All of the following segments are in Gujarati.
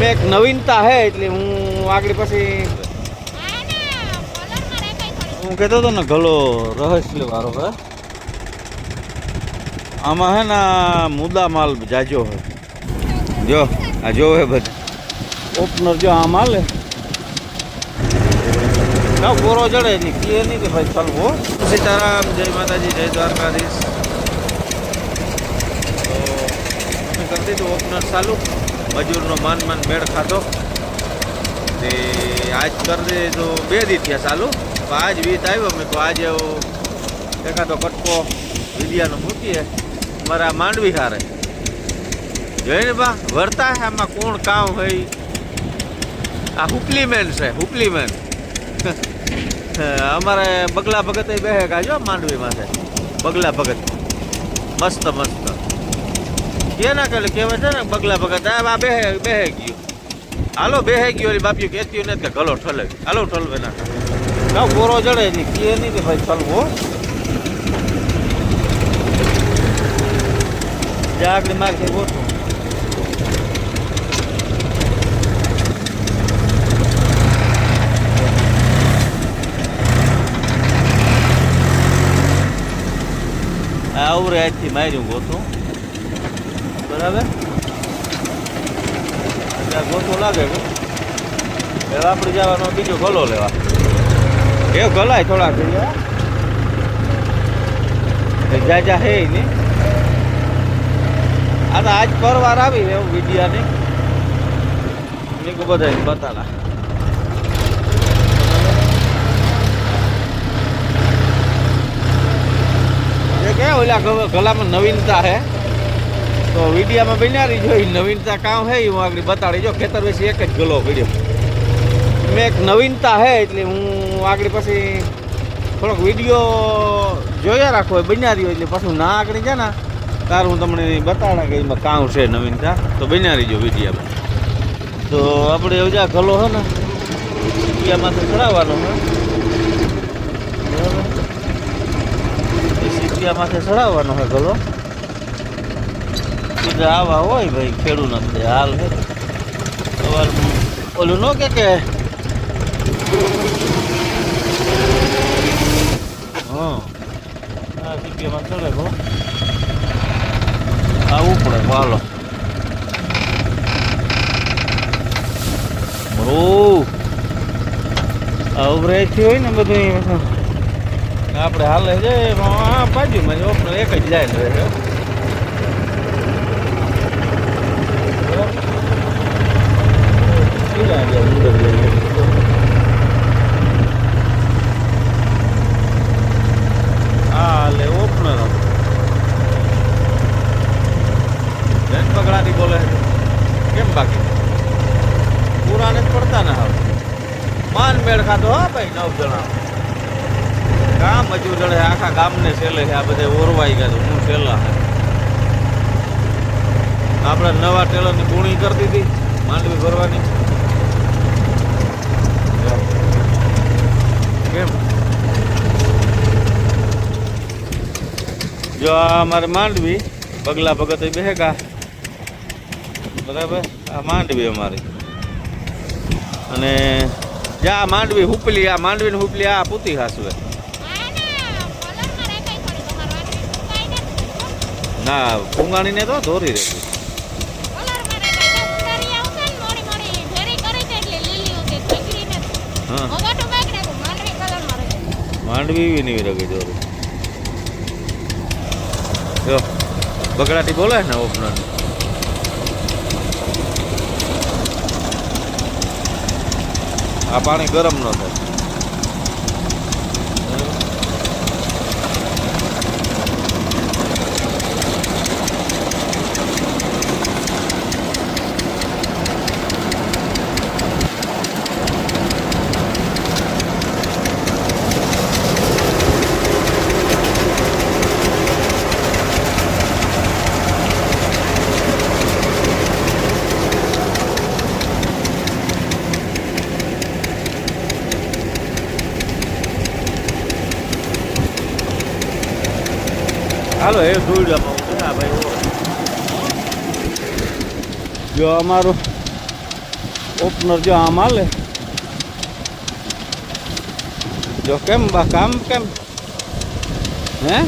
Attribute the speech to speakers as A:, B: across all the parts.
A: મેં એક નવીનતા હે એટલે હું આગળ પછી હું કહેતો હતો ને, ગલો રહસ્ય વાળો હે. આમાં હે ને મુદ્દા માલ જાજો હે. જો, આ જો હે બધું. ઓપનર જો આ માલ હે. ના કોરો જડે નહીં ક્લિયર નહીં કે ભાઈ ચાલવો સીતારામ, જય માતાજી, જય દ્વારકાધીશ. તો અમે કરી દીધું ઓપનર ચાલુ. મજૂરનો માન માન મેળ ખાતો તે આજ કરી તો બે દી થયા ચાલુ. તો આજ વીત આવ્યો મેં તો આજે એકાદો કટકો વિદ્યાનો મૂકીએ. મારા માંડવી હારે. જોઈને બા, વર્તા હે આમાં કોણ કામ હોય? આ હુપલીમેન છે હુપલીમેન અમારે બગલા ભગત બેહે કાજો માંડવી માથે. બગલા ભગત. મસ્ત મસ્ત. કે ના કે કહેવાય છે ને બગલા ભગત આ બેહે બેહે ગયું. હાલો, બેહે ગયો એટલે બાપીઓ કહેતી નથી કે ગલો ઠલે હાલો, ઠલવે ના ના કોરો જડે નહીં કે નહીં કે ભાઈ ઠલવો. જાગડી મારથી આવું આજથી માર્યું ગોતું બરાબર? ત્યાં ગોતો લાગે એ આપણે જવાનો બીજો ગલો લેવા. એ ગલાય થોડા થઈ ગયા જાજા હે નહીં આ તો આજ પરવાર આવી એવું વિડિયાની કહું બધા બતાલા કે ઓલા ગલામાં નવીનતા હે? તો વિડીયામાં બનાવી જોઈ નવીનતા કામ હે, હું આગળ બતાડી. જો, ખેતર વિશે એક જ ગલો વીડિયો. મેં એક નવીનતા હે, એટલે હું આગળ પછી થોડોક વીડિયો જોયા રાખો બન્યા રહ્યો એટલે પાછું ના આગળ જાય ને, તાર હું તમને બતાડા કે એમાં કામ છે નવીનતા. તો બન્યા જો વિડીયામાં. તો આપણે જ્યાં ગલો હે ને, સિપિયામાંથી ચડાવવાનો હે. બરાબર? સિપિયામાંથી ચડાવવાનો હે ગલો. એટલે આવા હોય ભાઈ, ખેડૂત નથી હાલ હે. સવાર ઓલું ન કે કે? હા. આ સિપિયામાં ચડે ગો આવું પડે હાલો બરો આ ઉભરાયથી હોય ને બધું આપણે હાલે છે બાજુમાં એક જ લાઈન રહે છે ક્યાં ગયા અંદર લઈને? આ લે ઓપનર જૈન પગડાથી બોલે કેમ બાકી? પુરાને જ પડતા ને હવે. માન મેળ હા ભાઈ, નવ જણા. કામ હજુ જડે આખા ગામને છેલ્લે છે, આ બધા ઓરવાઈ ગયા હું છેલ્લા આપણે નવા ટેલરની ગુણી કરતી હતી, માંડવી ભરવાની. કેમ જો આ અમારે માંડવી, પગલા ભગત બેહેગા. બરાબર? આ માંડવી અમારી. અને જા માંડવી હુપલી, આ માંડવી હુપલી આ પૂતી હાસવે. ના, ભૂંગાણીને તો ધોરી રહી માંડવી બી નહીં રગે ધોરી જો, બગડાટી બોલે ને ઓપનર. આ પાણી ગરમ ન થાય હાલો એ ધૂળ ભાઈ જો અમારું ઓપનર જો આમ હાલે. જો કેમ બા, કામ કેમ? હે?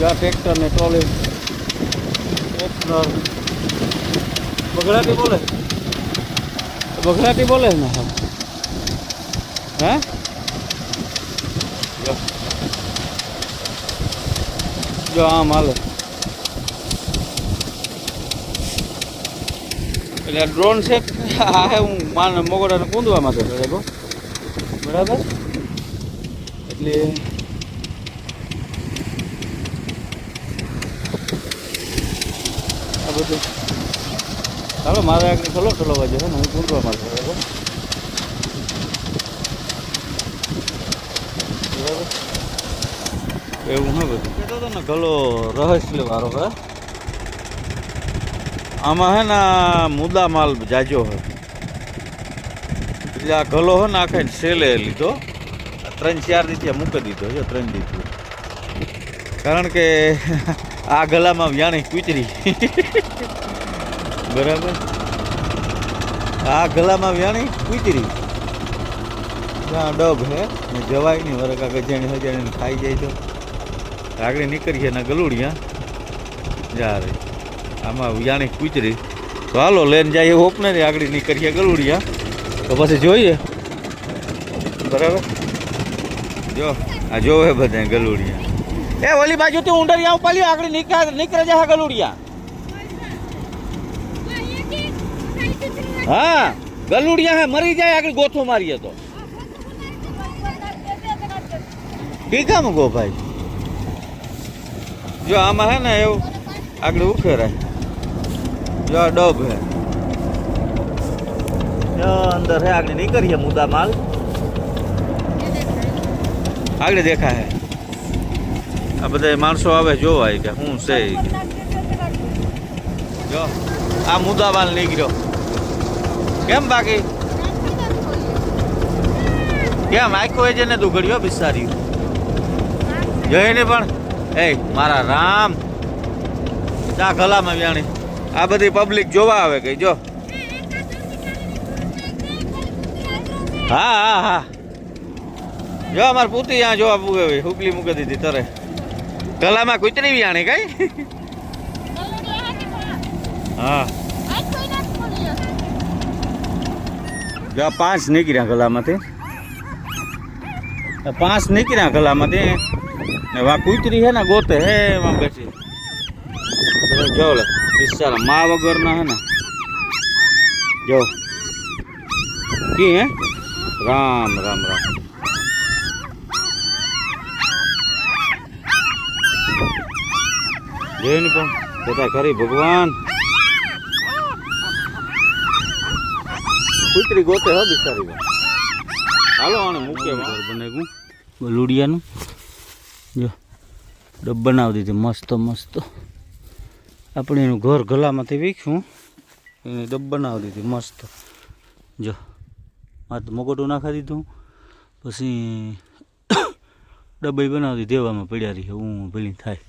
A: જો ટ્રેક્ટર ને ટ્રોલી ઓપનર. બગડાટી બોલે? બગડાટી બોલે ને? હા? હે જો આમ હાલે. એટલે ડ્રોન છે આ હે માને મોગડાને કૂંદવા માટે સાહેબ બરાબર? એટલે આ બધું. ચાલો મારે આગળ ખલો ચલાવવા છે ને હું કૂંદવા માટે બરાબર બરાબર એવું હે બધું કહેતો હતો ને, ગલો રહસ્ય વાળો હે. આમાં હે ને મુદા માલ જાજો હોય એટલે આ ગલો હે ને આખે સેલે લીધો. ત્રણ ચાર દીથી મૂકી દીધો છે ત્રણ દીથી. કારણ કે આ ગલામાં વ્યાણી કૂચરી બરાબર? આ ગલામાં વ્યાણી કૂતરી. ત્યાં ડબ હે જવાય નહીં વરકા ગજાણી હજાણી ખાઈ જાય તો. આગળ નીકળીએ ને ગલુડિયા જા રે. આમાં વ્યાણી કૂતરી. તો હાલો લઈને જાય ઓપને ને આગળ નીકળીએ ગલુડિયા. તો પછી જોઈએ. બરાબર? જો આ જોવે બધા ગલુડિયા. એ ઓલી બાજુથી ઊંડરિયા ઉપાલી આગળ નીકળે નીકળે જાય ગલુડિયા. હા ગલુડિયા હે મરી જાય આગળ ગોથો મારીએ તો. કી કામ ગો ભાઈ? જો આમાં હે ને એવું આગળ ઉખેરાય જો આ ડબ હે. અંદર હે આગળ નીકળીએ મુદ્દા માલ. આગળ દેખાય હે. આ બધા માણસો આવે જોવાય કે શું છે જો આ મુદ્દા માલ નીકળ્યો. કેમ બાકી? કેમ આખો એ જ ને દુઘડ્યો બિસારી જોઈને પણ એ, મારા રામ. ચા ગલામાં વ્યાણી. આ બધી પબ્લિક જોવા આવે કઈ જો. હા હા હા. જો, અમારે પૂતી ત્યાં જોવા હોય હુકલી મૂકી દીધી તરે. ગલામાં કૂતરી વ્યાણી કઈ? હા. જો પાંચ નીકળ્યા ગલામાંથી. પાંચ નીકળ્યા ગલામાંથી. વા કૂતરી હે ને ગોતે હે એમાં બેઠી. જો લે બિચારા મા વગરના હે ને. જો કી હે? રામ રામ રામ. જોઈને પણ? બધા ખરી ભગવાન. કૂતરી ગોતે હો બિચારી હાલો આને મૂકે ઘર ગું લુડિયાનું. જો, ડબ બનાવી દીધી, મસ્ત મસ્ત. આપણે એનું ઘર ગલામાંથી વીખ્યું, એની ડબ બનાવી દીધી, મસ્ત. જો, આ તો મગોટું નાખી દીધું, પછી ડબ્બી બનાવી દીધી, દેવામાં પડ્યા રહી, હું પેલી થાય.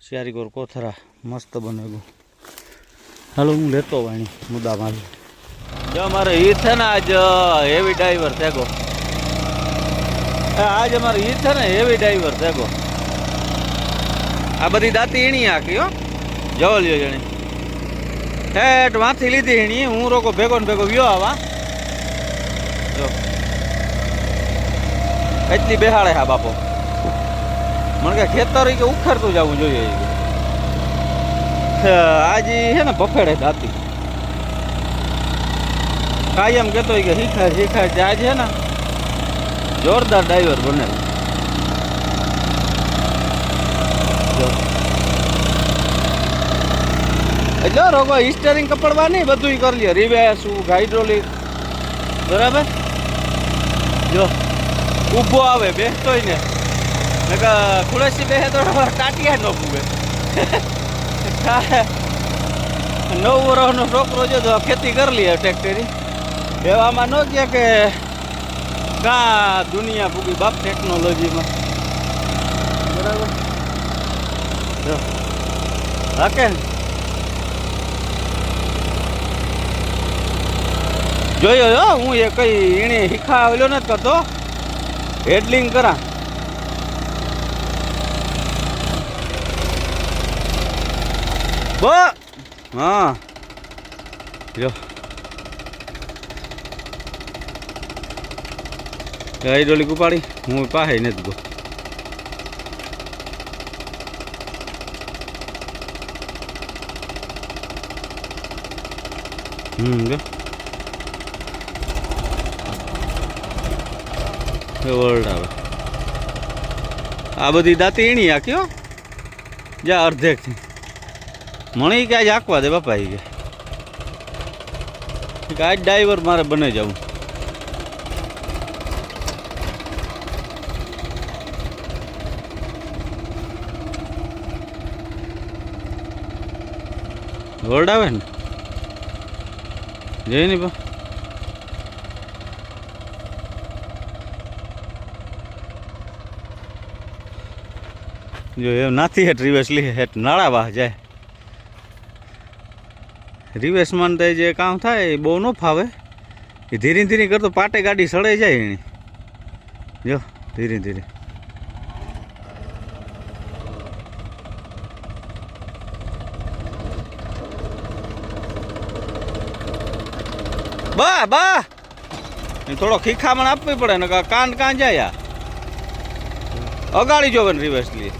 A: શિયારી ગોર કોથરા, મસ્ત બનાવ્યું હાલો, હું લેતો વાણી મુદ્દા મારી જો, મારે ઈ છે ને આજ હેવી ડ્રાઈવર થેગો આજ અમારે ઈ છે ને હેવી ડ્રાઈવર થેગો આ બધી દાંતી એણી આખી, હો. જવલ્યો જણી. હેઠ વાંથી લીધી એણી હું રોકો ભેગો ને ભેગો વ્યો આવા. જો. એટલી બેહાડે હા બાપો. મને કે ખેતર કે ઉખેરતું જવું જોઈએ આજે. હે ને બફેડે દાંતી. કાયમ કહેતો કે શીખા શીખા જાય છે ને જોરદાર ડ્રાઈવર બને. એટલે રોગો સ્ટેરિંગ કપડવા નહીં બધું કરી લે રિવેસ હાઇડ્રોલિક બરાબર? જો. ઊભો આવે બેસતોય ને ખુડેસી બેસે તો ટાટિયા ન પૂવે નવ વર્ષનો છોકરો જો ખેતી કરી લે ટ્રેક્ટરી એવામાં ન કે કા દુનિયા પૂરી બાપ ટેકનોલોજીમાં બરાબર? જો. હાકે ને? જોયો હો હું એ કઈ એને શીખાવેલો નથી કરતો હેડલિંગ કરા. બ. હા. જો. હાઇડ્રોલિક ઉપાડી હું પાસે નથી ગયો. હમ, જો. આવે. આ બધી દાંતી એણી આ કયો જા અર્ધેક મણી કે આજ આંકવા દે બાપા એ કે. આજ ડ્રાઈવર મારે બને જવું. વર્લ્ડ આવે ને? જઈ નહીં પા જો એમ નાથી હેઠ રિવેશ લી હેઠ નાળા વાહ જાય. રિવેશમાં તો જે કામ થાય એ બહુ ન ફાવે. એ ધીરે ધીરે કરતો પાટે ગાડી સળાઈ જાય એની. જો, ધીરે ધીરે. બા બા. એ થોડો ખીખામણ આપવી પડે ને કાન કાન જાય અગાડી જોવે ને રિવેશ લી.